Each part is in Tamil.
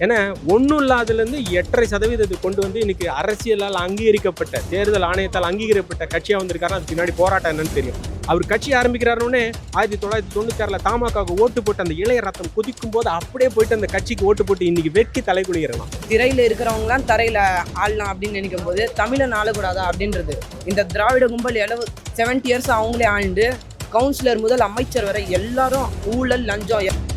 ஏன்னா ஒன்றும் இல்லாததுலேருந்து எட்டரை சதவீதத்தை கொண்டு வந்து இன்னைக்கு அரசியலால் அங்கீகரிக்கப்பட்ட தேர்தல் ஆணையத்தால் அங்கீகரிக்கப்பட்ட கட்சியாக வந்திருக்காரு. அதுக்கு பின்னாடி போராட்டம் என்னன்னு தெரியும். அவர் கட்சி ஆரம்பிக்கிறாருன்னே ஆயிரத்தி தொள்ளாயிரத்தி தொண்ணூத்தாறில் தாமாக்காக ஓட்டு போட்டு அந்த இளைய ரத்தம் குதிக்கும் போது அப்படியே போயிட்டு அந்த கட்சிக்கு ஓட்டு போட்டு இன்னைக்கு வெட்கி தலை குனிகிறலாம் திரையில் இருக்கிறவங்களாம் தரையில் ஆடலாம் அப்படின்னு நினைக்கும் போது தமிழன் ஆளக்கூடாதா அப்படின்றது. இந்த திராவிட கும்பல் எழுவ செவன்டி இயர்ஸ் அவங்களே ஆண்டு கவுன்சிலர் முதல் அமைச்சர் வரை எல்லாரும் ஊழல் லஞ்சம்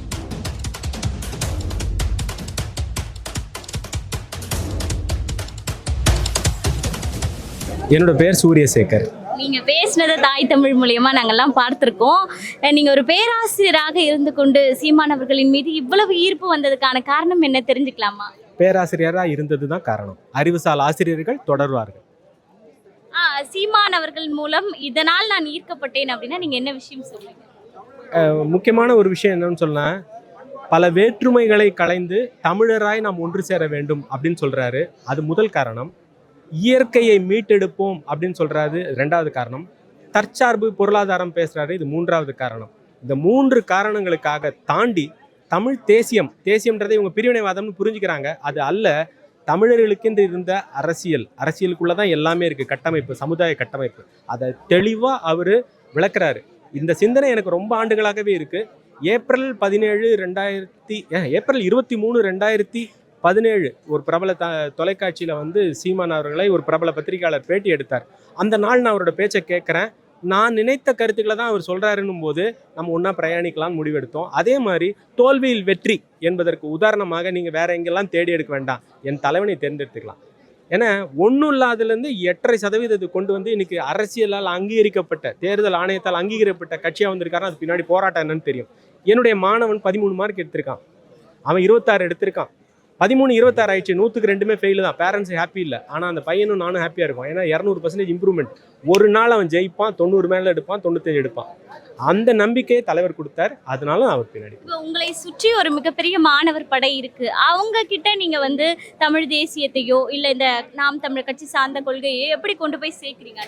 என்னோட பேர் சூரியசேகர். நீங்க பேசினதை தாய் தமிழ் மூலியமா நாங்கெல்லாம் பார்த்திருக்கோம். நீங்க ஒரு பேராசிரியராக இருந்து கொண்டு சீமானவர்களின் மீது இவ்வளவு ஈர்ப்பு வந்ததுக்கான காரணம் என்ன தெரிஞ்சுக்கலாமா? பேராசிரியராக இருந்தது தான் காரணம். அறிவுசால் ஆசிரியர்கள் தொடர்வார்கள். சீமானவர்கள் மூலம் இதனால் நான் ஈர்க்கப்பட்டேன் அப்படின்னா நீங்க என்ன விஷயம் சொல்லுங்க முக்கியமான ஒரு விஷயம் என்னன்னு சொன்னா பல வேற்றுமைகளை களைந்து தமிழராய் நாம் ஒன்று சேர வேண்டும் அப்படின்னு சொல்றாரு. அது முதல் காரணம். இயற்கையை மீட்டெடுப்போம் அப்படின்னு சொல்றாரு. ரெண்டாவது காரணம் தற்சார்பு பொருளாதாரம் பேசுறாரு. இது மூன்றாவது காரணம். இந்த மூன்று காரணங்களுக்காக தாண்டி தமிழ் தேசியம் தேசியம்ன்றதை இவங்க பிரிவினைவாதம்னு புரிஞ்சுக்கிறாங்க. அது அல்ல தமிழர்களுக்கென்று இருந்த அரசியல் அரசியலுக்குள்ள தான் எல்லாமே இருக்குது கட்டமைப்பு சமுதாய கட்டமைப்பு. அதை தெளிவாக அவர் விளக்குறாரு. இந்த சிந்தனை எனக்கு ரொம்ப ஆண்டுகளாகவே இருக்குது ஏப்ரல் பதினேழு ரெண்டாயிரத்தி ஏப்ரல் இருபத்தி மூணு ரெண்டாயிரத்தி பதினேழு ஒரு பிரபல த தொலைக்காட்சியில் வந்து சீமான் அவர்களை ஒரு பிரபல பத்திரிகையாளர் பேட்டி எடுத்தார். அந்த நாள் நான் அவரோட பேச்சை கேட்குறேன் நான் நினைத்த கருத்துக்களை தான் அவர் சொல்கிறாருன்னும் போது நம்ம ஒன்றா பிரயாணிக்கலாம்னு முடிவெடுத்தோம். அதே மாதிரி தோல்வியில் வெற்றி என்பதற்கு உதாரணமாக நீங்கள் வேற எங்கெல்லாம் தேடி எடுக்க வேண்டாம். என் தலைவனை தேர்ந்தெடுத்துக்கலாம். ஏன்னா ஒன்றும் இல்லாததுலேருந்து எட்டரை சதவீதத்தை கொண்டு வந்து இன்னைக்கு அரசியலால் அங்கீகரிக்கப்பட்ட தேர்தல் ஆணையத்தால் அங்கீகரிக்கப்பட்ட கட்சியாக வந்திருக்காருன்னா அது பின்னாடி போராட்டம் என்னன்னு தெரியும். என்னுடைய மாணவன் பதிமூணு மார்க் எடுத்திருக்கான். அவன் இருபத்தாறு எடுத்திருக்கான். பதிமூணு இருபத்தாறு ஆயிடுச்சு. நூற்றுக்கு ரெண்டுமே ஃபெயில் தான். பேரண்ட்ஸ் ஹாப்பி இல்லை. ஆனால் அந்த பையனும் நானும் ஹாப்பியாக இருக்கும். ஏன்னா இரநூறு பர்சன்டேஜ் இம்ப்ரூவ்மெண்ட் ஒரு நாள் அவன் ஜெயிப்பான் தொண்ணூறு மேலே எடுப்பான் தொண்ணூத்தஞ்சு எடுப்பான். அந்த நம்பிக்கையை தலைவர் கொடுத்தார். அதனால நான் அவர் பின்னாடி. உங்களை சுற்றி ஒரு மிகப்பெரிய மாணவர் படை இருக்கு. அவங்க கிட்ட நீங்க வந்து தமிழ் தேசியத்தையோ இல்ல இந்த நாம் தமிழர் கட்சி சார்ந்த கொள்கையோ எப்படி கொண்டு போய் சேர்க்கிறீங்க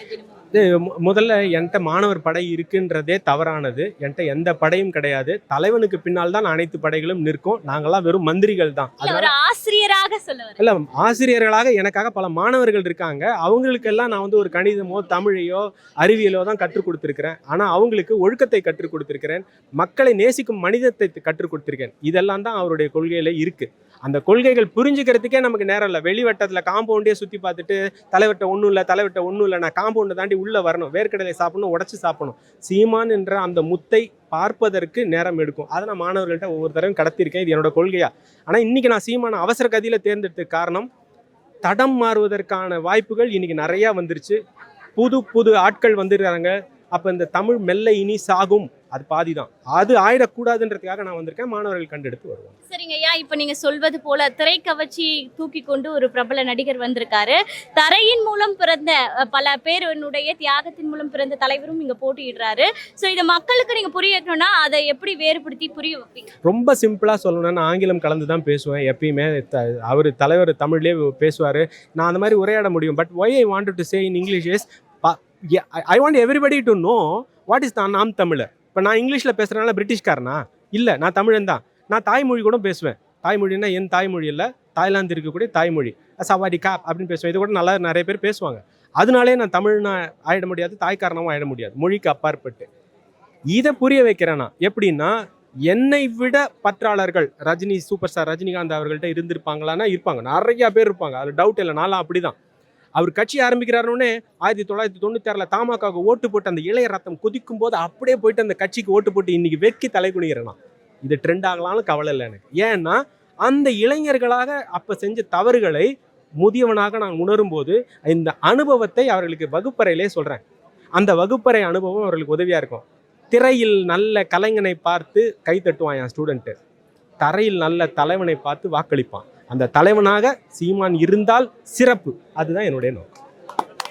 முதல்ல என்கிட்ட மாணவர் படை இருக்குன்றதே தவறானது. என்கிட்ட எந்த படையும் கிடையாது. தலைவனுக்கு பின்னால் தான் அனைத்து படைகளும் நிற்கும். நாங்கெல்லாம் வெறும் மந்திரிகள் தான். அதனால ஆசிரியராக சொல்ல இல்ல ஆசிரியர்களாக எனக்காக பல மாணவர்கள் இருக்காங்க. அவங்களுக்கெல்லாம் நான் வந்து ஒரு கணிதமோ தமிழையோ அறிவியலோ தான் கற்றுக் கொடுத்துருக்கிறேன். ஆனா அவங்களுக்கு ஒழுக்கத்தை கற்றுக் கொடுத்துருக்கிறேன். மக்களை நேசிக்கும் மனிதத்தை கற்றுக் கொடுத்துருக்கேன். இதெல்லாம் தான் அவருடைய கொள்கையில இருக்கு. அந்த கொள்கைகள் புரிஞ்சுக்கிறதுக்கே நமக்கு நேரம் இல்லை. வெளிவட்டத்தில் காம்பவுண்டே சுற்றி பார்த்துட்டு தலைவட்ட ஒன்றும் இல்லை தலைவட்ட ஒன்றும் இல்லை நான் காம்பவுண்டை தாண்டி உள்ளே வரணும் வேர்க்கடலை சாப்பிடணும் உடச்சி சாப்பிடணும். சீமான் என்ற அந்த முத்தை பார்ப்பதற்கு நேரம் எடுக்கும். அதை நான் மாணவர்கள்ட்ட ஒவ்வொரு தடவையும் கடத்தியிருக்கேன். இது என்னோட கொள்கையா? ஆனால் இன்றைக்கி நான் சீமான அவசர கதியில் தேர்ந்தெடுத்த காரணம் தடம் மாறுவதற்கான வாய்ப்புகள் இன்றைக்கி நிறையா வந்துருச்சு. புது புது ஆட்கள் வந்துடுறாங்க அப்போ இந்த தமிழ் மெல்ல இனி சாகும். அது பாதி தான் அது ஆயிடக்கூடாதுன்றதுக்காக நான் வந்திருக்கேன். மாணவர்கள் கண்டெடுத்து வருவோம். சரிங்க ஐயா. இப்போ நீங்க சொல்வது போல திரைக்கவர்ச்சி தூக்கி கொண்டு ஒரு பிரபல நடிகர் வந்திருக்காரு. தரையின் மூலம் பிறந்த பல பேருடைய தியாகத்தின் மூலம் பிறந்த தலைவரும் இங்க போட்டியிடுறாரு. ஸோ இதை மக்களுக்கு நீங்க புரிய வைக்கணும்னா அதை எப்படி வேறுபடுத்தி புரிய வைப்பீங்க? ரொம்ப சிம்பிளாக சொல்லணும்னா ஆங்கிலம் கலந்து தான் பேசுவேன். எப்பயுமே அவர் தலைவர் தமிழ்லேயே பேசுவார். நான் அந்த மாதிரி உரையாட முடியும். But why I want to say in English is I want everybody to know what is தான் நாம் தமிழர். இப்போ நான் இங்கிலீஷில் பேசுகிறனால பிரிட்டிஷ்காரனா? இல்லை நான் தமிழன் தான். நான் தாய்மொழி கூட பேசுவேன். தாய்மொழின்னா என் தாய்மொழி இல்லை தாய்லாந்து இருக்கக்கூடிய தாய்மொழி. சவாடி காப் அப்படின்னு பேசுவேன். இது கூட நல்லா நிறைய பேர் பேசுவாங்க. அதனாலே நான் தமிழ்னா ஆயிட முடியாது தாய்க்காரனமும் ஆயிட முடியாது. மொழிக்கு அப்பாற்பட்டு. இதை புரிய வைக்கிறேன் நான். எப்படின்னா என்னை விட பற்றாளர்கள் ரஜினி சூப்பர் ஸ்டார் ரஜினிகாந்த் அவர்கள்ட்ட இருந்திருப்பாங்களான்னா இருப்பாங்க. நிறையா பேர் இருப்பாங்க. அது டவுட் இல்லை. நான்லாம் அப்படிதான். அவர் கட்சி ஆரம்பிக்கிறாருன்னே ஆயிரத்தி தொள்ளாயிரத்தி தொண்ணூத்தி ஆறுல ஓட்டு போட்டு அந்த இளைய ரத்தம் குதிக்கும் போது அப்படியே போயிட்டு அந்த கட்சிக்கு ஓட்டு போட்டு இன்னைக்கு வெட்கி தலை குனிகிறேன் இது ட்ரெண்ட் ஆகலாம்னு கவலை இல்லை எனக்கு. ஏன்னா அந்த இளைஞர்களாக அப்போ செஞ்ச தவறுகளை முதியவனாக நான் உணரும் போது இந்த அனுபவத்தை அவர்களுக்கு வகுப்பறையிலே சொல்கிறேன் அந்த வகுப்பறை அனுபவம் அவர்களுக்கு உதவியாக இருக்கும். திரையில் நல்ல கலைஞனை பார்த்து கை தட்டுவான் என் ஸ்டூடெண்ட்டு தரையில் நல்ல தலைவனை பார்த்து வாக்களிப்பான். அந்த தலைவனாக சீமான் இருந்தால் சிறப்பு. அதுதான் என்னுடைய நோக்கம்.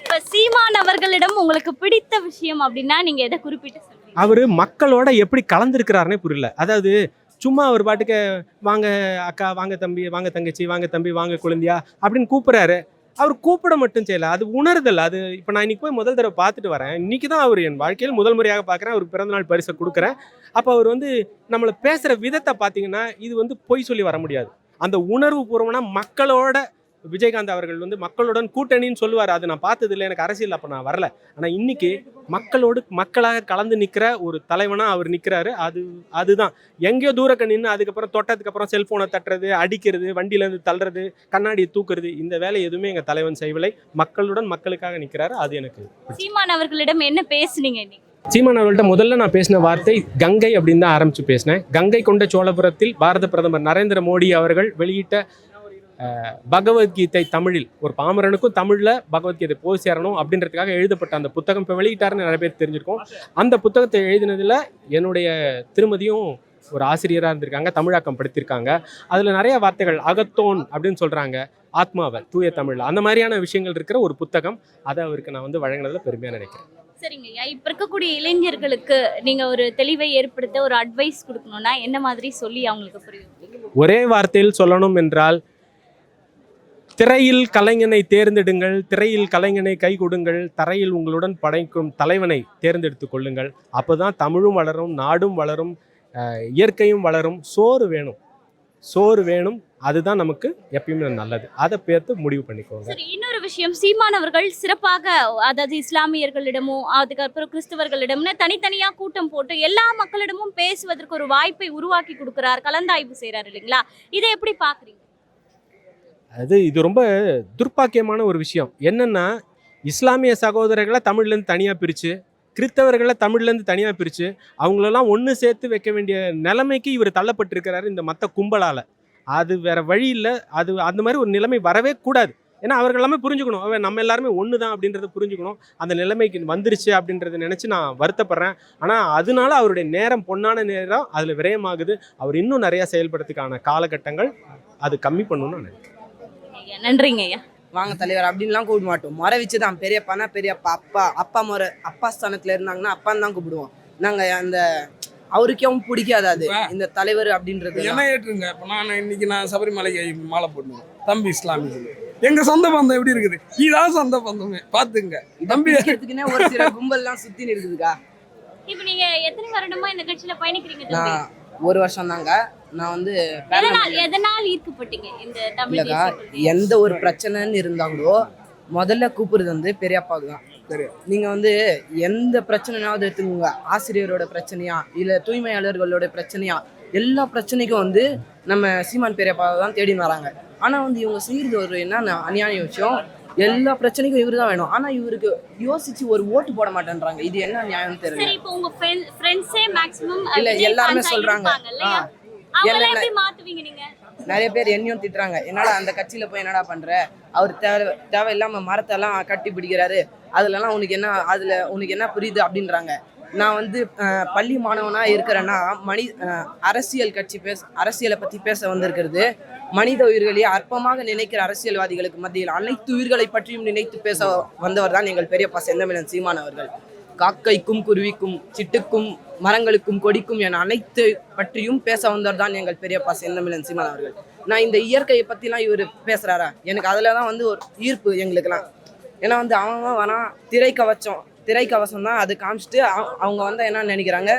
இப்ப சீமான் அவர்களிடம் உங்களுக்கு பிடித்த விஷயம் அப்படின்னா நீங்க எதை குறிப்பிட்டு அவர் மக்களோட எப்படி கலந்துருக்கிறாருனே புரியல. அதாவது சும்மா அவர் பாட்டுக்கு வாங்க அக்கா வாங்க தம்பி வாங்க தங்கச்சி வாங்க தம்பி வாங்க குழந்தையா அப்படின்னு கூப்பிடுறாரு. அவர் கூப்பிட மட்டும் செய்யல. அது உணர்தல். அது இப்போ நான் இன்னைக்கு போய் முதல் தடவை பார்த்துட்டு வரேன். இன்னைக்கு தான் அவர் என் வாழ்க்கையில் முதல் முறையாக பார்க்குறேன். அவருக்கு பிறந்தநாள் பரிசை கொடுக்குறேன். அப்போ அவர் வந்து நம்மளை பேசுகிற விதத்தை பார்த்தீங்கன்னா இது வந்து பொய் சொல்லி வர முடியாது. அந்த உணர்வு பூர்வம்னா மக்களோட விஜயகாந்த் அவர்கள் வந்து மக்களுடன் கூட்டணின்னு சொல்லுவார். அது நான் பார்த்தது இல்லை எனக்கு அரசியல் அப்போ நான் வரல. ஆனால் இன்னைக்கு மக்களோடு மக்களாக கலந்து நிற்கிற ஒரு தலைவனாக அவர் நிற்கிறாரு அது அதுதான். எங்கேயோ தூரக்க நின்று அதுக்கப்புறம் தொட்டதுக்கு அப்புறம் தட்டுறது அடிக்கிறது வண்டியிலேருந்து தள்ளுறது கண்ணாடியை தூக்குறது இந்த வேலை எதுவுமே எங்கள் தலைவன் செய்யவில்லை. மக்களுடன் மக்களுக்காக நிற்கிறாரு அது எனக்கு சீமான் அவர்களிடம் என்ன பேசுனீங்க சீமான் அவர்கள்ட்ட முதல்ல நான் பேசின வார்த்தை கங்கை அப்படின்னு தான் ஆரம்பிச்சு பேசினேன். கங்கை கொண்ட சோழபுரத்தில் பாரத பிரதமர் நரேந்திர மோடி அவர்கள் வெளியிட்ட பகவத்கீதை தமிழில் ஒரு பாமரனுக்கும் தமிழில் பகவத்கீதை போய் சேரணும் அப்படின்றதுக்காக எழுதப்பட்ட அந்த புத்தகம் இப்போ வெளியிட்டாருன்னு நிறைய பேர் தெரிஞ்சிருக்கோம். அந்த புத்தகத்தை எழுதினதில் என்னுடைய திருமதியும் ஒரு ஆசிரியராக இருந்திருக்காங்க தமிழாக்கம் படுத்திருக்காங்க. அதில் நிறைய வார்த்தைகள் அகத்தோன் அப்படின்னு சொல்கிறாங்க ஆத்மாவை தூய தமிழில் அந்த மாதிரியான விஷயங்கள் இருக்கிற ஒரு புத்தகம். அதை அவருக்கு நான் வந்து வழங்கினதில் பெருமையாக நினைக்கிறேன். சரிங்க. ஐயா இப்ப இருக்கக்கூடிய இளைஞர்களுக்கு நீங்க ஒரு தெளிவை ஏற்படுத்த ஒரு அட்வைஸ் கொடுக்கணும்னா என்ன மாதிரி சொல்லி அவங்களுக்கு புரியும்? ஒரே வார்த்தையில் சொல்லணும் என்றால் திரையில் கலைஞனை தேர்ந்தெடுங்கள் திரையில் கலைஞனை கை கொடுங்கள் தரையில் உங்களுடன் படைக்கும் தலைவனை தேர்ந்தெடுத்து கொள்ளுங்கள். அப்போதான் தமிழும் வளரும் நாடும் வளரும் இயற்கையும் வளரும். சோறு வேணும். சோறு வேணும். அதுதான் நமக்கு எப்பயுமே நல்லது. அதை பேர்த்து முடிவு பண்ணிக்கோங்க. விஷயம். சீமானவர்கள் சிறப்பாக அதாவது இஸ்லாமியர்களிடமும் அதுக்கப்புறம் கிறிஸ்தவர்களிடம்னு தனித்தனியா கூட்டம் போட்டு எல்லா மக்களிடமும் பேசுவதற்கு ஒரு வாய்ப்பை உருவாக்கி கொடுக்கிறார் கலந்தாய்வு செய்கிறார் இல்லைங்களா? இதை எப்படி பாக்குறீங்க அது இது ரொம்ப துர்ப்பாக்கியமான ஒரு விஷயம். என்னன்னா இஸ்லாமிய சகோதரர்களை தமிழ்லேருந்து தனியாக பிரித்து கிறிஸ்தவர்களை தமிழ்லேருந்து தனியாக பிரித்து அவங்களெல்லாம் ஒன்று சேர்த்து வைக்க வேண்டிய நிலைமைக்கு இவர் தள்ளப்பட்டிருக்கிறாரு இந்த மற்ற கும்பலால். அது வேற வழி இல்லை. அது அந்த மாதிரி ஒரு நிலைமை வரவே கூடாது. ஏன்னா அவர்கள் எல்லாமே புரிஞ்சுக்கணும். அவன் நம்ம எல்லாருமே ஒன்று தான் அப்படின்றத புரிஞ்சுக்கணும். அந்த நிலைமைக்கு வந்துருச்சு அப்படின்றத நினச்சி நான் வருத்தப்படுறேன். ஆனால் அதனால அவருடைய நேரம் பொன்னான நேரம் அதில் விரயமாகுது. அவர் இன்னும் நிறையா செயல்படுறதுக்கான காலகட்டங்கள் அது கம்மி பண்ணணும்னு நான் நினைக்கிறேன். நன்றிங்க ஐயா. வாங்க தலைவர் அப்படின்லாம் கூப்பிட மாட்டோம். முறை வச்சு தான் பெரியப்பானா பெரியப்பா அப்பா அப்பா முறை அப்பா ஸ்தானத்துல இருந்தாங்கன்னா அப்பான்னு தான் கூப்பிடுவோம். நாங்க அந்த அவருக்கும் பிடிக்காது அது. இந்த தலைவர் அப்படின்றது என்ன ஏற்றுங்க. இப்போ நான் இன்னைக்கு நான் சபரிமலைக்கு மாலை போடணும். தம்பி இஸ்லாமிய எங்க சொந்த பந்தம் எப்படி இருக்குது? இதான் சொந்த பந்தமே. பாத்துங்க. தம்பி ஒரு சில கும்பல்லாம் சுத்தி இருக்குதுக்கா. இப்போ நீங்க எத்தனை வருடமா இந்த கட்சியில பயணிக்கிறீங்க நான் ஒரு வருஷம் தாங்க நான் வந்து எதனால் ஈர்க்கப்பட்டீங்க இந்த தமிழ் இல்லக்கா எந்த ஒரு பிரச்சனைன்னு இருந்தாங்களோ முதல்ல கூப்பிடுறது வந்து பெரியப்பாவுக்கு தான். சரி. நீங்க வந்து எந்த பிரச்சனைனாவது எடுத்துக்கோங்க. ஆசிரியரோட பிரச்சனையா இல்ல தூய்மையாளர்களோட பிரச்சனையா எல்லா பிரச்சனைக்கும் வந்து நம்ம சீமான் பெரியப்பாவை தான் தேடின்னு வராங்க. ஆனா வந்து இவங்க செய்யறது ஒரு என்ன அநியாய விஷயம். எல்லா பிரச்சனைக்கும் இவரு தான் வேணும். ஆனா இவருக்கு யோசிச்சு ஒரு ஓட்டு போட மாட்டேன்றாங்க. இது என்ன நியாயம்னு தெரியல. இப்போ உங்க ஃப்ரெண்ட்ஸே மேக்ஸிமம் இல்ல, எல்லாருமே சொல்றாங்க. நிறைய பேர் என்னையும் திட்டுறாங்க. என்னடா அந்த கட்சியில போய் என்னடா பண்ற? அவர் தேவை தேவையில்லாம மரத்தெல்லாம் கட்டி பிடிக்கிறாரு. அதுலலாம் உனக்கு என்ன அதுல உனக்கு என்ன புரியுது? அப்படின்றாங்க. நான் வந்து பள்ளி மாணவனா இருக்கிறேன்னா மனி அஹ், அரசியல் கட்சி பேச அரசியலை பத்தி பேச வந்திருக்கிறது. மனித உயிர்களையே அற்பமாக நினைக்கிற அரசியல்வாதிகளுக்கு மத்தியில் அனைத்து உயிர்களை பற்றியும் நினைத்து பேச வந்தவர் தான் எங்கள் பெரியப்பா செந்தமிழன் சீமான் அவர்கள். காக்கைக்கும் குருவிக்கும் சிட்டுக்கும் மரங்களுக்கும் கொடிக்கும் என அனைத்து பற்றியும் பேச வந்தவர் தான் எங்கள் பெரியப்பா செந்தமிழன் சீமான் அவர்கள். நான் இந்த இயற்கையை பற்றிலாம் இவர் பேசுகிறாரா எனக்கு அதில் தான் வந்து ஒரு ஈர்ப்பு எங்களுக்கெல்லாம். ஏன்னா வந்து அவன் அவன் வரான் திரை கவச்சம் திரை கவசம் தான் அது காமிச்சிட்டு அவங்க வந்து என்ன நினைக்கிறாங்க?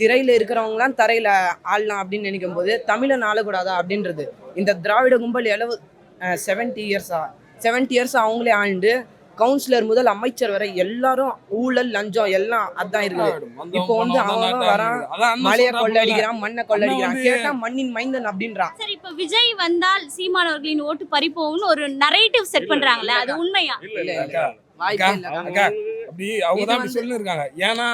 திரையில் இருக்கிறவங்களாம் தரையில் ஆடலாம் அப்படின்னு நினைக்கும் போது தமிழன் ஆளக்கூடாதா அப்படின்றது. இந்த திராவிட கும்பல் எளவு செவன்ட்டி இயர்ஸா செவன்ட்டி இயர்ஸ் அவங்களே ஆண்டு கவுன்சிலர் முதல் அமைச்சர் வரை எல்லாரும் ஊழல் லஞ்சம் எல்லாம் அதான் இருக்குது. இப்போ வந்து அவன் வரான், மலையை கொள்ளடிக்கிறான் மண்ணை கொள்ளடிக்கிறான். கேட்டா மண்ணின் மைந்தன் அப்படின்றான் சரி இப்போ விஜய் வந்தால் சீமான் அவர்களின் ஓட்டு பறிப்போம்னு ஒரு நரேட்டிவ் செட் பண்றாங்கல்ல அது உண்மையா? அப்படி அவங்க தான் சொல்லியிருக்காங்க ஏன்னா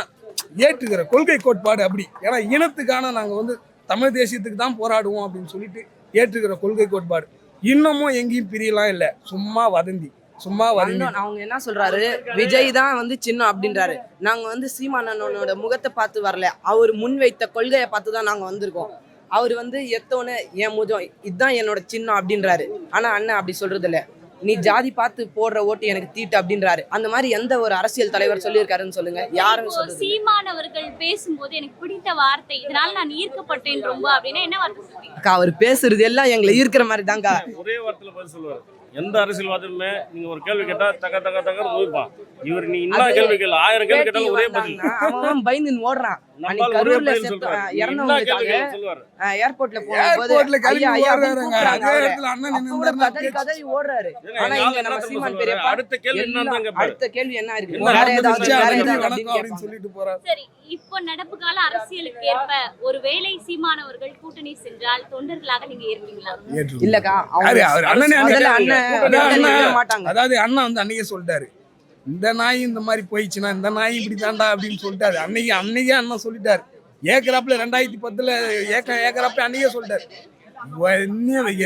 ஏற்றுகிற கொள்கை கோட்பாடு அப்படி. ஏன்னா இனத்துக்கான நாங்க வந்து தமிழ் தேசியத்துக்கு தான் போராடுவோம் அப்படின்னு சொல்லிட்டு ஏற்றுகிற கொள்கை கோட்பாடு. இன்னமும் எங்கேயும் பிரியலாம் இல்ல. சும்மா வதந்தி. சும்மா வந்தோம், அவங்க என்ன சொல்றாரு? விஜய் தான் வந்து சின்னம் அப்படின்றாரு. நாங்க வந்து சீமானனோட முகத்தை பார்த்து வரல. அவர் முன்வைத்த கொள்கையை பார்த்து தான் நாங்க வந்திருக்கோம். அவர் வந்து எத்தோன்னு என் முதம் இதுதான் என்னோட சின்னம் அப்படின்றாரு. ஆனா அண்ணன் அப்படி சொல்றது இல்ல நீ ஜாதி பார்த்து போடுற ஓட்டு எனக்கு தீட்டு அப்படின்றாரு. அந்த மாதிரி எந்த ஒரு அரசியல் தலைவர் சொல்லியிருக்காருன்னு சொல்லுங்க. யாரும் இப்போ சொல்றது? இல்ல. சீமான் அவர்கள் பேசும்போது எனக்கு பிடித்த வார்த்தை இதனால நான் ஈர்க்கப்பட்டேன் ரொம்ப அப்படின்னா என்ன வார்த்தை அக்கா அவர் பேசுறது எல்லாம் எங்களை ஈர்க்கிற மாதிரி தான்க்கா. ஒரே வார்த்தையில பதில் சொல்லுவார். எந்த அரசியல்வாதமே நீங்க ஒரு கேள்வி கேட்டா தக்க தக்க தக்க உயிர்ப்பான் இவர் நீ இன்னும் கேள்வி கேள்வி ஆயிரம் கேள்வி கேட்டாலும் ஒரே பதில். அவன் பயந்து ஓடுறான். ஏர்போர்ட்ல போகும்போது ஓடுறாரு ஆனா இங்க நம்ம சீமான் பெரியப்பா சொல்றாரு? அடுத்த கேள்வி எல்லாம் என்னன்னு கேட்பாரு. அடுத்த கேள்வி என்ன இருக்கு? என்ன வேற நடந்துச்சு? ஏதாவது வேற அடுத்த ஏதாவது கேள்வி அப்படின்னு அப்படின்னு கேட்பாங்க. சொல்லிட்டு போறாரு. சரி இப்போ நடப்பு கால அரசியலுக்கு ஏற்ப ஒரு வேலை சீமானவர்கள் கூட்டணி சென்றால் தொண்டர்களாக நீங்க இருப்பீங்களா? ஏற்றுக்கொள்ளும். இல்லக்கா அண்ணனே அதாவது அண்ணா வந்து அன்னைக்கே சொல்லிட்டாரு. இந்த நாய் இந்த மாதிரி போயிடுச்சுன்னா இந்த நாய் இப்படி தாண்டா அப்படின்னு சொல்லிட்டாரு. அன்னைக்கு அன்னைக்கே அண்ணன் சொல்லிட்டாரு. ஏக்கராப்புல ரெண்டாயிரத்தி பத்துல ஏக்க ஏக்கராப்புல அன்னைக்கே சொல்லிட்டாரு.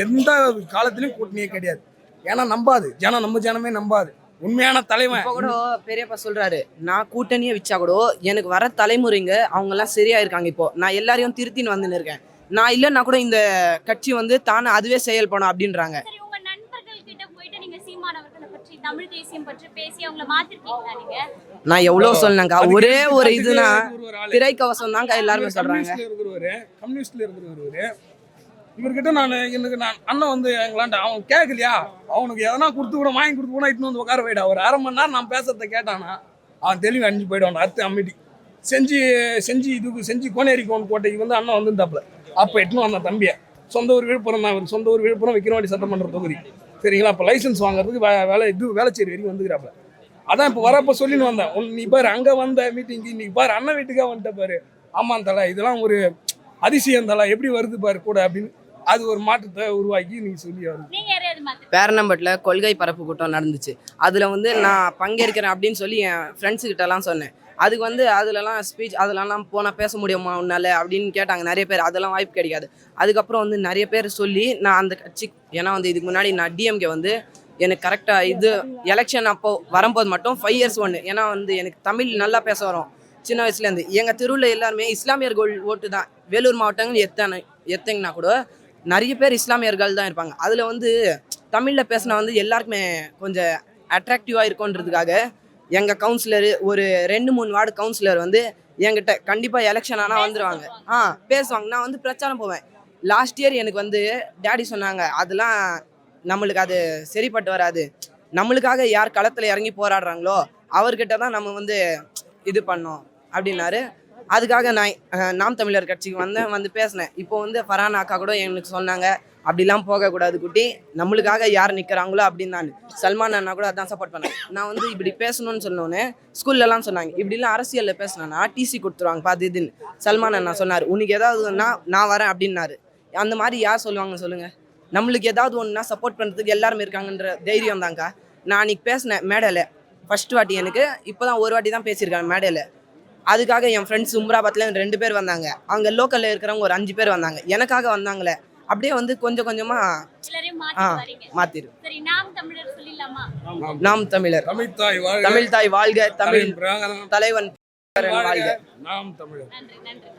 எந்த காலத்திலயும் கூட்டணியே கிடையாது. ஏன்னா நம்பாது. ஜனம் நம்ம ஜனமே நம்பாது. உண்மையான தலைவன். கூட பெரியப்பா சொல்றாரு நான் கூட்டணியே வச்சா கூட எனக்கு வர தலைமுறைங்க அவங்க எல்லாம் சரியா இருக்காங்க இப்போ. நான் எல்லாரையும் திருத்தின்னு வந்துன்னு இருக்கேன். நான் இல்லைன்னா கூட இந்த கட்சி வந்து தானே அதுவே செயல்படும் அப்படின்றாங்க சரி உங்க நண்பர்கள் கிட்ட போயிட்டு நீங்க சீமானவர்களை பற்றி தமிழ் தேசியம் பற்றி பேசி அவங்கள மாத்திருக்கீங்களா நீங்க? நான் எவ்வளவு சொன்னேங்க ஒரே ஒரு இதுனா. திரைக்கவசம் தாங்க எல்லாருமே சொல்றாங்க. கம்யூனிஸ்ட்ல இருக்கிறவரு கம்யூனிஸ்ட்ல இருக்கிறவரு இவர்கிட்ட நான் எனக்கு நான் அண்ணன் வந்து எங்களாண்ட அவன் கேட்கலையா அவனுக்கு எதனா கொடுத்து கூட வாங்கி கொடுத்து கூட இட்டுன்னு வந்து உட்கார போயிடா ஒரு அரை மணி நேரம் நான் பேசுறத கேட்டானா அவன் தெளிவு அணிஞ்சு போயிடுவான். அத்து அம்மிட்டி செஞ்சு செஞ்சு இதுக்கு செஞ்சு கோனேரி கோன் கோட்டைக்கு வந்து அண்ணன் வந்துருந்தாப்புல. அப்போ எட்டுன்னு வந்தான் தம்பியை. சொந்த ஊர் விழுப்புரம் தான் சொந்த ஊர் விழுப்புரம் விக்கிரவாண்டி சட்டமன்ற தொகுதி. சரிங்களா? இப்போ லைசன்ஸ் வாங்குறதுக்கு வே- வேலை இது வேலைச்சேரி வரைக்கும் வந்துக்கிறாப்புல. அதான் இப்போ வரப்போ சொல்லின்னு வந்தேன். உன் நீ பாரு அங்கே வந்த மீட்டிங்க்கு இன்னைக்கு பாரு அண்ணன் வீட்டுக்கா வந்துட்ட பாரு. ஆமாம் தலை இதெல்லாம் ஒரு அதிசயம் தலை. எப்படி வருது பாரு கூட அப்படின்னு. அது ஒரு மாற்றத்தை உருவாக்கி நீ சொல்லி மாத்தி? பேரநம்பட்டில் கொள்கை பரப்பு கூட்டம் நடந்துச்சு. அதில் வந்து நான் பங்கேற்கிறேன் அப்படின்னு சொல்லி என் ஃப்ரெண்ட்ஸு கிட்டலாம் சொன்னேன். அதுக்கு வந்து அதுலலாம் ஸ்பீச் அதுலலாம் போனால் பேச முடியுமா உன்னால அப்படின்னு கேட்டாங்க. நிறைய பேர். அதெல்லாம் வாய்ப்பு கிடைக்காது. அதுக்கப்புறம் வந்து நிறைய பேர் சொல்லி நான் அந்த கட்சி ஏன்னா வந்து இதுக்கு முன்னாடி நான் டிஎம்கே வந்து எனக்கு கரெக்டாக இது எலெக்ஷன் அப்போ வரும்போது மட்டும் ஃபைவ் இயர்ஸ் ஒன்று ஏன்னா வந்து எனக்கு தமிழ் நல்லா பேச வரும். சின்ன வயசுலேருந்து எங்கள் தெருவில் எல்லாருமே இஸ்லாமியர்கள் ஓட்டு தான். வேலூர் மாவட்டங்கள் எத்தனை எத்தனைங்கன்னா கூட நிறைய பேர் இஸ்லாமியர்கள் தான் இருப்பாங்க. அதில் வந்து தமிழில் பேசினா வந்து எல்லாருக்குமே கொஞ்சம் அட்ராக்டிவாக இருக்குன்றதுக்காக எங்கள் கவுன்சிலர் ஒரு ரெண்டு மூணு வார்டு கவுன்சிலர் வந்து என்கிட்ட கண்டிப்பாக எலெக்ஷன் ஆனால் வந்துடுவாங்க ஆ பேசுவாங்க. நான் வந்து பிரச்சாரம் போவேன். லாஸ்ட் இயர் எனக்கு வந்து டேடி சொன்னாங்க அதெல்லாம் நம்மளுக்கு அது சரிப்பட்டு வராது. நம்மளுக்காக யார் களத்தில் இறங்கி போராடுறாங்களோ அவர்கிட்ட தான் நம்ம வந்து இது பண்ணோம். அப்படின்னாரு. அதுக்காக நான் நாம் தமிழர் கட்சிக்கு வந்தேன் வந்து பேசினேன். இப்போ வந்து ஃபரான் அக்கா கூட எனக்கு சொன்னாங்க அப்படிலாம் போகக்கூடாது குட்டி. நம்மளுக்காக யார் நிற்கிறாங்களோ அப்படின்னு நான் சல்மான் அண்ணா கூட அதான் சப்போர்ட் பண்ணேன் நான் வந்து இப்படி பேசணும்னு சொன்னோன்னே ஸ்கூல்லலாம் சொன்னாங்க இப்படிலாம் அரசியலில் பேசினேன்னா டிசி கொடுத்துருவாங்க பார்த்து இதுன்னு. சல்மான் அண்ணா சொன்னார் உனக்கு ஏதாவதுன்னா நான் வரேன் அப்படின்னாரு. அந்த மாதிரி யார் சொல்லுவாங்க சொல்லுங்கள் நம்மளுக்கு ஏதாவது ஒன்றுனா சப்போர்ட் பண்ணுறதுக்கு எல்லாருமே இருக்காங்கன்ற தைரியம் தாங்க்கா நான் அன்றைக்கி பேசினேன் மேடையில். ஃபஸ்ட் வாட்டி எனக்கு இப்போ தான் ஒரு வாட்டி தான் பேசியிருக்காங்க மேடையில். அதுக்காக என் ஃப்ரெண்ட்ஸ் உம்ராபாத்தில் ரெண்டு பேர் வந்தாங்க. அங்கே லோக்கலில் இருக்கிறவங்க ஒரு அஞ்சு பேர் வந்தாங்க. எனக்காக வந்தாங்களே. அப்படியே வந்து கொஞ்சம் கொஞ்சமாக எல்லாரையும் ஆ மாத்தி வரீங்க. மாத்திரு. சரி நாம் தமிழர் சொல்லிடலாமா? நாம் தமிழர். தமிழ்தாய் வாழ்க. தமிழ் தாய் வாழ்க தமிழ் தலைவன் வாழ்க. நாம் தமிழர். நன்றி நன்றி.